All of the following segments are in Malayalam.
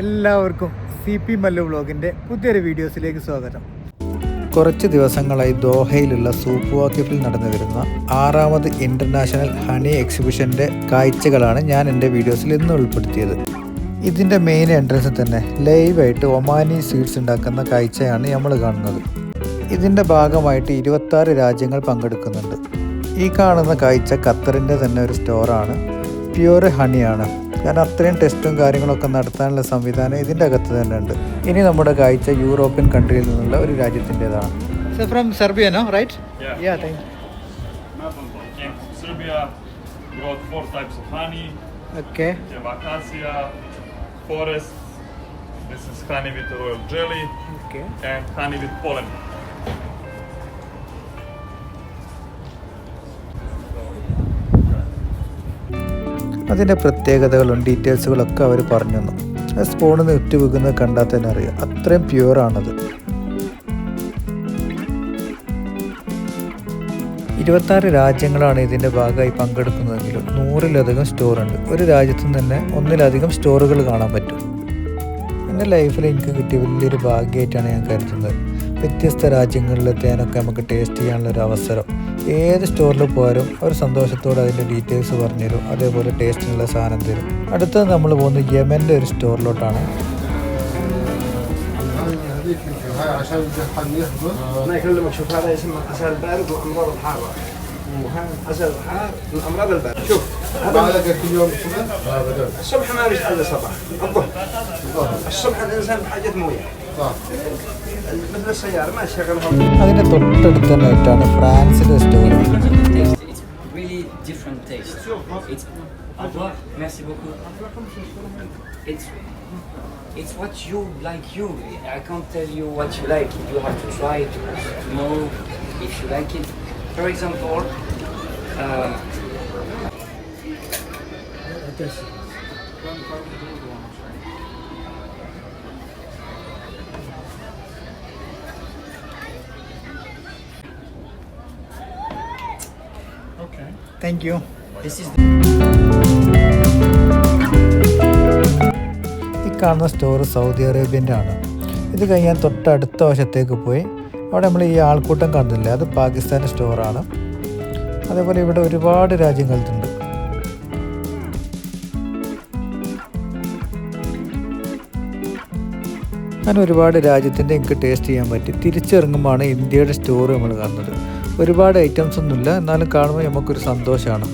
എല്ലാവർക്കും സി പി മല്ലു വ്ളോഗിന്റെ പുതിയൊരു വീഡിയോസിലേക്ക് സ്വാഗതം. കുറച്ച് ദിവസങ്ങളായി ദോഹയിലുള്ള സൂപ്പ് വാക്കിഫിൽ നടന്നു വരുന്ന ആറാമത് ഇന്റർനാഷണൽ ഹണി എക്സിബിഷന്റെ കാഴ്ചകളാണ് ഞാൻ എന്റെ വീഡിയോസിൽ ഇന്ന് ഉൾപ്പെടുത്തിയത്. ഇതിന്റെ മെയിൻ എൻട്രൻസിൽ തന്നെ ലൈവായിട്ട് ഒമാനി സ്വീറ്റ്സ് ഉണ്ടാക്കുന്ന കാഴ്ചയാണ് നമ്മൾ കാണുന്നത്. ഇതിന്റെ ഭാഗമായിട്ട് ഇരുപത്താറ് രാജ്യങ്ങൾ പങ്കെടുക്കുന്നുണ്ട്. ഈ കാണുന്ന കാഴ്ച ഖത്തറിന്റെ തന്നെ ഒരു സ്റ്റോറാണ്. പ്യുവർ ഹണിയാണ്. ഞാൻ അത്രയും ടെസ്റ്റും കാര്യങ്ങളൊക്കെ നടത്താനുള്ള സംവിധാനം ഇതിന്റെ അകത്ത് തന്നെ ഉണ്ട്. ഇനി നമ്മുടെ കാഴ്ച യൂറോപ്യൻ കൺട്രിയിൽ നിന്നുള്ള ഒരു രാജ്യത്തിന്റെതാണ്. From Serbia right yeah thank you for types of honey okay honey with royal jelly okay and honey with pollen അതിന്റെ പ്രത്യേകതകളും ഡീറ്റെയിൽസുകളൊക്കെ അവർ പറഞ്ഞു തന്നു. സ്പൂണിൽ നിന്ന് ഉറ്റു വെക്കുന്നത് കണ്ടാൽ തന്നെ അറിയാം. അത്രയും പ്യുവറാണത് ഇരുപത്താറ് രാജ്യങ്ങളാണ് ഇതിന്റെ ഭാഗമായി പങ്കെടുക്കുന്നതെങ്കിലും നൂറിലധികം സ്റ്റോറുണ്ട് ഒരു രാജ്യത്തു തന്നെ ഒന്നിലധികം സ്റ്റോറുകൾ കാണാൻ പറ്റും. എന്റെ ലൈഫിൽ എനിക്ക് കിട്ടിയ വലിയൊരു ഭാഗ്യമായിട്ടാണ് ഞാൻ കരുതുന്നത്. വ്യത്യസ്ത രാജ്യങ്ങളിലെത്താനൊക്കെ നമുക്ക് ടേസ്റ്റ് ചെയ്യാനുള്ള ഒരു അവസരം ഏത് സ്റ്റോറിൽ പോയാലും അവർ സന്തോഷത്തോടെ അതിൻ്റെ ഡീറ്റെയിൽസ് പറഞ്ഞുതരും അതേപോലെ ടേസ്റ്റിനുള്ള സാധനം തരും അടുത്തത് നമ്മൾ പോകുന്നത് യമൻ്റെ ഒരു സ്റ്റോറിലോട്ടാണ് عشان الدخان يهبط ما يكلمك شوف هذا يسمى عسل البارد وامراض الحاره وهذا عسل الحار من امراض البارد شوف بعد كل يوم كذا اه بدل الصبح ما بيشتغل الا الصباح الظهر الصبح الانسان بحاجه مويه It's really different taste. ഫ്രാൻസിലെ It's what you like you. I can't tell you what you like. You have to try it to know if you like it. For example, uh, thank you. this is ഈ കാണുന്ന സ്റ്റോർ സൗദി അറേബ്യന്റെ ആണ്. ഇത് കഴിഞ്ഞാൽ തൊട്ടടുത്ത വശത്തേക്ക് പോയി. അവിടെ നമ്മൾ ഈ ആൾക്കൂട്ടം കാണുന്നില്ലേ? അത് പാകിസ്ഥാന്റെ സ്റ്റോറാണ് അതേപോലെ ഇവിടെ ഒരുപാട് രാജ്യങ്ങളുണ്ട്. അങ്ങനെ ഒരുപാട് രാജ്യത്തിന്റെ എനിക്ക് ടേസ്റ്റ് ചെയ്യാൻ പറ്റി. തിരിച്ചിറങ്ങുമ്പോഴാണ് ഇന്ത്യയുടെ സ്റ്റോർ നമ്മൾ കാണുന്നത്. ഒരുപാട് ഐറ്റംസ് ഒന്നുമില്ല. എന്നാലും കാണുമ്പോൾ നമുക്കൊരു സന്തോഷമാണ്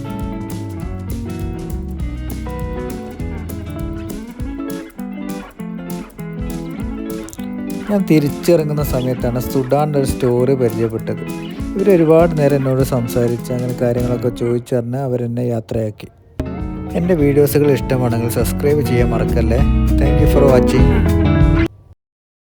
ഞാൻ തിരിച്ചിറങ്ങുന്ന സമയത്താണ് സുഡാന്റെ ഒരു സ്റ്റോറി പരിചയപ്പെട്ടത്. ഇവർ ഒരുപാട് നേരം എന്നോട് സംസാരിച്ച് അങ്ങനെ കാര്യങ്ങളൊക്കെ ചോദിച്ചറിഞ്ഞ് അവരെന്നെ യാത്രയാക്കി. എന്റെ വീഡിയോസുകൾ ഇഷ്ടമാണെങ്കിൽ സബ്സ്ക്രൈബ് ചെയ്യാൻ മറക്കല്ലേ? Thank for watching